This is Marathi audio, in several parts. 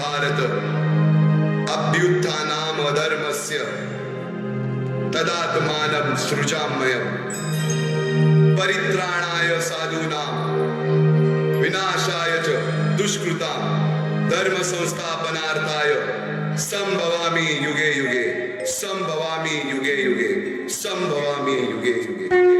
भारत अभ्युत्थानाम अधर्मस्य तदात्मानं सृजाम्ययम्। परित्राणाय साधूनां विनाशाय च दुष्कृतां धर्मसंस्थापनार्थाय संभवामी युगे युगे संभवामी युगे युगे संभवामी युगे युगे।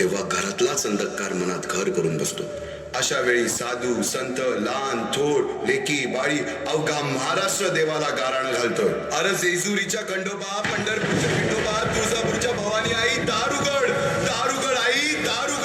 तेव्हा घरातलाच अंधकार मनात घर करून बसतो. अशा वेळी साधू संत लहान थोट लेकी बाळी अवघा महाराष्ट्र देवाला गाराण घालतोय. अरे जेजुरीच्या खंडोबा पंढरपूरच्या खंडोबा तुळजापूरच्या भवानी आई दारुगड दारुगड आई दारुगड.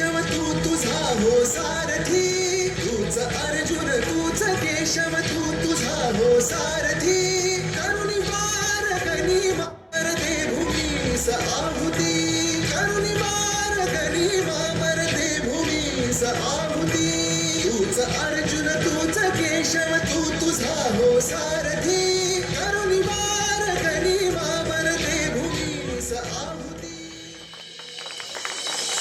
केशव तू तुझा हो सारथी तूच अर्जुन तूच केशव तू तुझा हो सारथी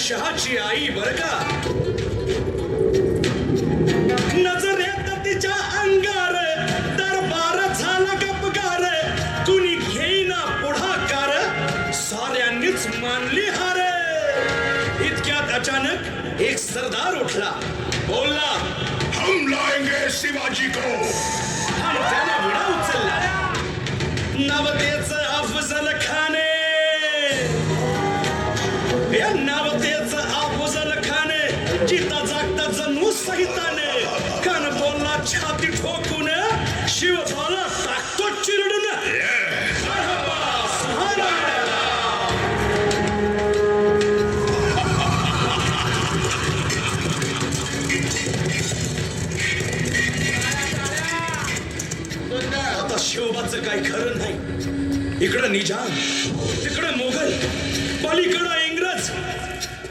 शहाची आई बर का? नजरेत तिच्या अंगार दरबार झाला गपगार. कुणी घेईना पुढाकार साऱ्यांनीच मानली हार. इतक्यात अचानक एक सरदार उठला. बोलला हम लाएंगे शिवाजी को. जणू सहिताने कान बोलला छाती ठोकून शिवबाला टाकतो चिरडून. आता शिवबाचं काही खरं नाही. इकडं निजाम तिकडं मोगल पलीकडं इंग्रज.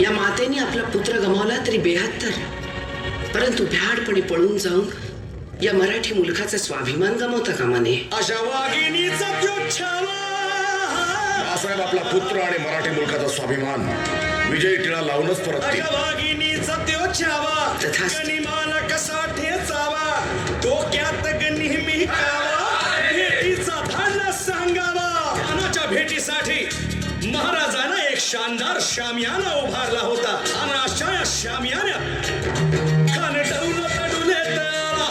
या मातेने आपला पुत्र गमावला तरी बेहत्तर. परंतु भ्याडपणे पळून जाऊन या मराठी मुलखाचा स्वाभिमान गमावता कामा नये. अशा वाघिणीचा त्यो छावा. बाळासाहेब आपला पुत्र आणि मराठी मुलखाचा स्वाभिमान विजयी टिळा लावूनच परत तथास्तु. ठेचावा? शानदार शामियाना उभारला होता. आणि अशा या शामियान्यात कानडवून डौल तडुले त्याला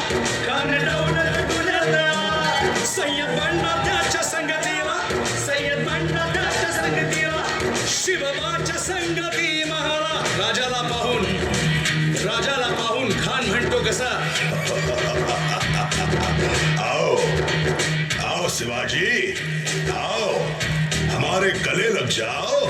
खान तडुले त्याला सय्यद बंडा त्याच्या संगतीला. सय्यद बंडा त्याच्या संगतीला. शिवबाच्या संगती महाला राजाला पाहून राजाला पाहून खान म्हणतो कसा? आओ आओ शिवाजी आओ हमारे गले लग जाओ.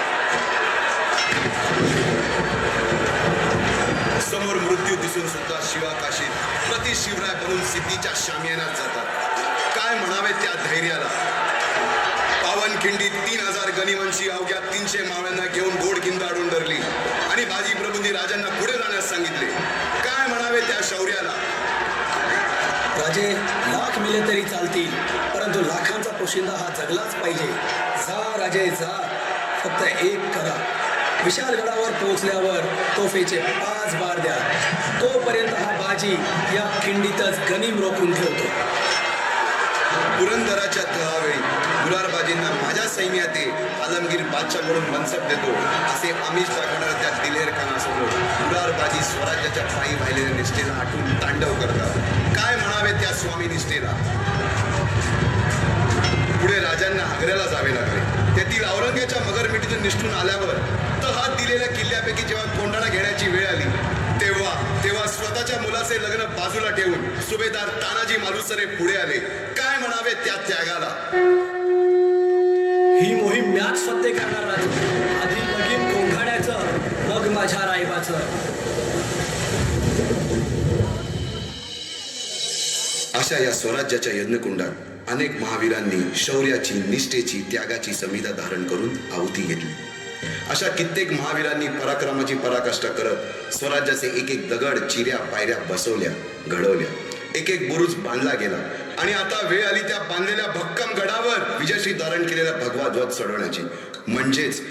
असून सुद्धा शिवा काशीद प्रति शिवराय बनून सिद्धीच्या शामियानात जातात. काय म्हणावे त्या धैर्याला? पावनखिंडीत तीन हजार गनिमांची अवघ्या तीनशे मावळ्यांना घेऊन गोड किंदाडून धरली आणि बाजी प्रभूंनी राजांना पुढे जाण्यास सांगितले. काय म्हणावे त्या शौर्याला? राजे लाख मिले तरी चालतील परंतु लाखांचा पोशिंदा हा जगलाच पाहिजे. जा राजे जा. फक्त एक करा. विशालगडावर पोहोचल्यावर तोफेचे पाच बार द्या. तोपर्यंत हा बाजी या खिंडीतच गनिम रोखून ठेवतो. पुरंदराच्या तळावेळी गुलारबाजींना माझ्या सैन्यात आलमगीर बादशाह म्हणून मनसब देतो असे आमिष दाखवणार त्या दिलेर खानासमोर गुलारबाजी स्वराज्याच्या पायी वाहिलेल्या निष्ठेला आठवून तांडव करतात. काय म्हणावे त्या स्वामी निष्ठेला? पुढे राजांना आग्र्याला जावे लागले. तेथील औरंगाच्या मगरमिठीतून निष्ठून आल्यावर तहात दिलेल्या किल्ल्यापैकी जेव्हा कोंडाणा घेण्याची वेळ आली तेव्हा तेव्हा स्वतःच्या मुलाचे लग्न बाजूला ठेवून सुभेदार तानाजी मालुसरे पुढे आले. काय म्हणावे त्या त्यागाला? ही मोहीम मॅच फत्ते करणार राजे आधी लगीन कोंढाण्याचं मग माझ्या रायबाचं. अशा या स्वराज्याच्या यज्ञकुंडात अनेक महावीरांनी शौर्याची निष्ठेची त्यागाची संविधा धारण करून आहुती घेतली. अशा कित्येक महावीरांनी पराक्रमाची पराकाष्ठा करत स्वराज्याचे एक एक दगड चिऱ्या पायऱ्या बसवल्या घडवल्या. एक एक बुरुज बांधला गेला. आणि आता वेळ आली त्या बांधलेल्या भक्कम गडावर विजयश्री धारण केलेला भगवा ध्वज चढवण्याची म्हणजेच